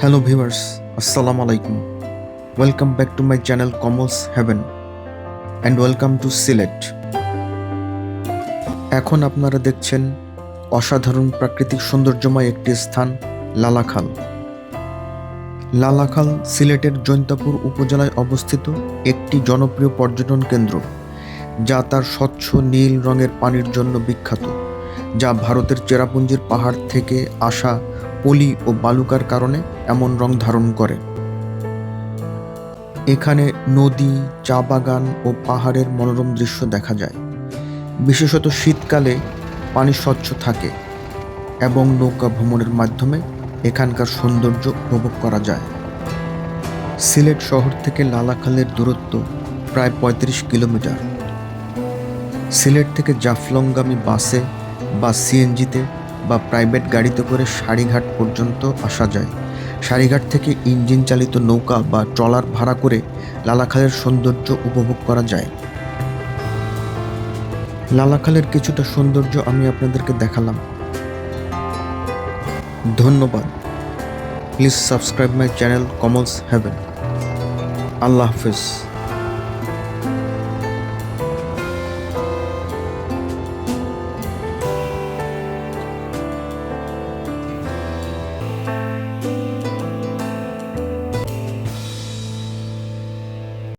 Hello viewers আসসালামু আলাইকুম welcome back to my channel Komol's Heaven and welcome to Sylhet এখন আপনারা দেখছেন অসাধারণ প্রাকৃতিক সৌন্দর্যময় একটি স্থান, লালাখাল। লালাখাল সিলেটের জৈন্তাপুর উপজেলায় অবস্থিত একটি জনপ্রিয় পর্যটন কেন্দ্র, যা তার স্বচ্ছ নীল রঙের পানির জন্য বিখ্যাত, যা ভারতের চেরাপুঞ্জির পাহাড় থেকে আসা পলি ও বালুকার কারণে এমন রং ধারণ করে। এখানে নদী, চা বাগান ও পাহাড়ের মনোরম দৃশ্য দেখা যায়। বিশেষত শীতকালে পানি স্বচ্ছ থাকে এবং নৌকা ভ্রমণের মাধ্যমে এখানকার সৌন্দর্য উপভোগ করা যায়। সিলেট শহর থেকে লালাখালের দূরত্ব প্রায় পঁয়ত্রিশ কিলোমিটার। সিলেট থেকে জাফলংগামী বাসে বা সিএনজিতে বা প্রাইভেট গাড়িতে করে সারিঘাট পর্যন্ত আসা যায়। সারিঘাট থেকে ইঞ্জিন চালিত নৌকা বা ট্রলার ভাড়া করে লালাখালের সৌন্দর্য উপভোগ করা যায়। লালাখালের কিছুটা সৌন্দর্য আমি আপনাদেরকে দেখালাম। ধন্যবাদ। Please subscribe my channel Komol's Heaven Allah Hafiz.